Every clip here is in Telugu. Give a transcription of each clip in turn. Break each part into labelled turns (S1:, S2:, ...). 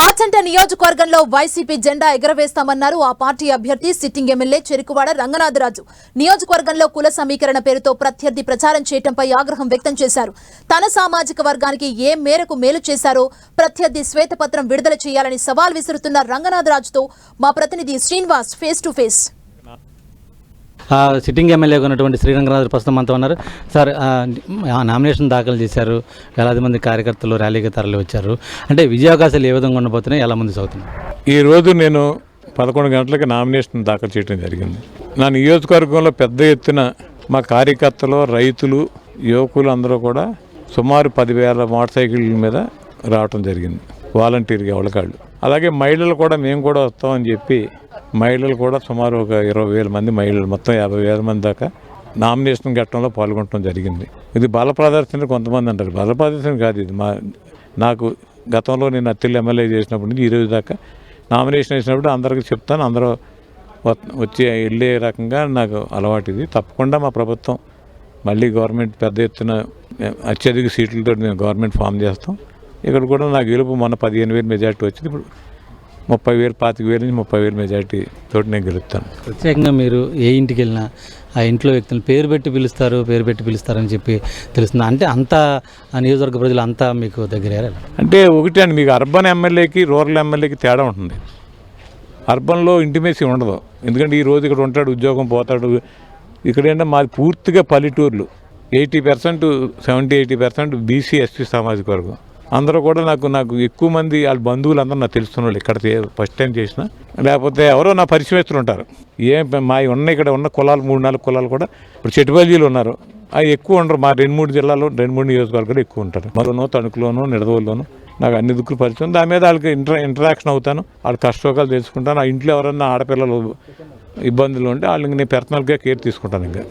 S1: ఆచంట నియోజకవర్గంలో వైసీపీ జెండా ఎగరవేస్తామన్నారు ఆ పార్టీ అభ్యర్థి సిట్టింగ్ ఎమ్మెల్యే చెరుకువాడ రంగనాథరాజు. నియోజకవర్గంలో కుల సమీకరణ పేరుతో ప్రత్యర్థి ప్రచారం చేయడంపై ఆగ్రహం వ్యక్తం చేశారు. తన సామాజిక వర్గానికి ఏ మేరకు మేలు చేశారో ప్రత్యర్థి శ్వేతపత్రం విడుదల చేయాలని సవాల్ విసురుతున్న రంగనాథరాజుతో మా ప్రతినిధి Srinivas face to face.
S2: Sitting ఎమ్మెల్యేగా ఉన్నటువంటి శ్రీరంగనాథ్ ప్రస్తుతం అంతా ఉన్నారు. సార్ నామినేషన్ దాఖలు చేశారు. వేలాది మంది కార్యకర్తలు ర్యాలీకి తరలి వచ్చారు. అంటే విజయావకాశాలు ఏ విధంగా ఉండబోతున్నాయి ఎలా ముందు సాగుతున్నాయి?
S3: ఈరోజు నేను పదకొండు గంటలకి నామినేషన్ దాఖలు చేయడం జరిగింది. నా నియోజకవర్గంలో పెద్ద ఎత్తున మా కార్యకర్తలు రైతులు యువకులు అందరూ కూడా సుమారు పదివేల మోటార్ సైకిళ్ళ మీద రావటం జరిగింది. వాలంటీర్గా వాళ్ళకాళ్ళు అలాగే మహిళలు కూడా మేము కూడా వస్తామని చెప్పి మహిళలు కూడా సుమారు ఒక ఇరవై వేల మంది మహిళలు మొత్తం యాభై వేల మంది దాకా నామినేషన్ ఘట్టంలో పాల్గొనడం జరిగింది. ఇది బల ప్రదర్శన కొంతమంది అంటారు. బల ప్రదర్శన కాదు ఇది. మా నాకు గతంలో నేను అత్తిల్లు ఎమ్మెల్యే చేసినప్పటి నుంచి ఈ రోజు దాకా నామినేషన్ వేసినప్పుడు అందరికీ చెప్తాను. అందరూ వ- వచ్చి వెళ్ళే రకంగా నాకు అలవాటు ఇది. తప్పకుండా మా ప్రభుత్వం మళ్ళీ గవర్నమెంట్ పెద్ద ఎత్తున అత్యధిక సీట్లతో మేము గవర్నమెంట్ ఫామ్ చేస్తాం. ఇక్కడ కూడా నాకు గెలుపు మొన్న పదిహేను వేలు మెజార్టీ వచ్చింది. ఇప్పుడు ముప్పై వేలు పాతిక వేలు నుంచి ముప్పై వేలు మెజార్టీ తోటి నేను గెలుస్తాను
S2: ప్రత్యేకంగా మీరు ఏ ఇంటికి వెళ్ళినా ఆ ఇంట్లో వ్యక్తులను పేరు పెట్టి పిలుస్తారు పేరు పెట్టి పిలుస్తారని చెప్పి తెలుస్తుంది. అంటే అంతా ఆ నియోజకవర్గ ప్రజలు అంతా మీకు దగ్గర
S3: అంటే ఒకటి అండి మీకు అర్బన్ ఎమ్మెల్యేకి రూరల్ ఎమ్మెల్యేకి తేడా ఉంటుంది. అర్బన్లో ఇంటిమేసీ ఉండదు. ఎందుకంటే ఈ రోజు ఇక్కడ ఉంటాడు ఉద్యోగం పోతాడు. ఇక్కడ ఏంటంటే మాది పూర్తిగా పల్లెటూర్లు. Eighty percent seventy eighty percent BC ST సామాజిక వర్గం. అందరూ కూడా నాకు నాకు ఎక్కువ మంది వాళ్ళ బంధువులు అందరూ నాకు తెలుస్తున్న వాళ్ళు ఇక్కడ ఫస్ట్ టైం చేసిన. లేకపోతే ఎవరో నా పరిచయస్తులు ఉంటారు. ఏం మా ఉన్న ఇక్కడ ఉన్న కులాలు మూడు నాలుగు కులాలు కూడా ఇప్పుడు చెట్టుబాజీలు ఉన్నారు. అవి ఎక్కువ ఉండరు. మా రెండు మూడు జిల్లాలో రెండు మూడు నియోజకవర్గాలు ఎక్కువ ఉంటారు. మరోనో తణుకులోనో నిడదవల్లోనూ నాకు అన్ని దుక్కులు పరిచయం. దాని మీద వాళ్ళకి ఇంటర్ ఇంటరాక్షన్ అవుతాను. వాళ్ళ కష్టసుఖాలు తెలుసుకుంటాను. ఆ ఇంట్లో ఎవరన్నా ఆడపిల్లలు ఇబ్బందులు ఉంటే వాళ్ళకి నేను పర్సనల్గా కేర్ తీసుకుంటాను ఇంకా.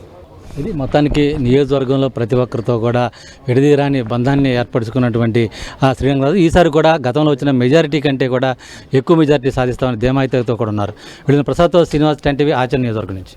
S2: ఇది మొత్తానికి నియోజకవర్గంలో ప్రతి ఒక్కరితో కూడా విడదీరాని బంధాన్ని ఏర్పరచుకున్నటువంటి ఆ శ్రీరంగరాజు ఈసారి కూడా గతంలో వచ్చిన మెజారిటీ కంటే కూడా ఎక్కువ మెజారిటీ సాధిస్తామని ధీమాయితీతో కూడా ఉన్నారు. వీళ్ళని ప్రసాద్తో శ్రీనివాస్ టెన్ ఆచరణ నియోజకవర్గం నుంచి.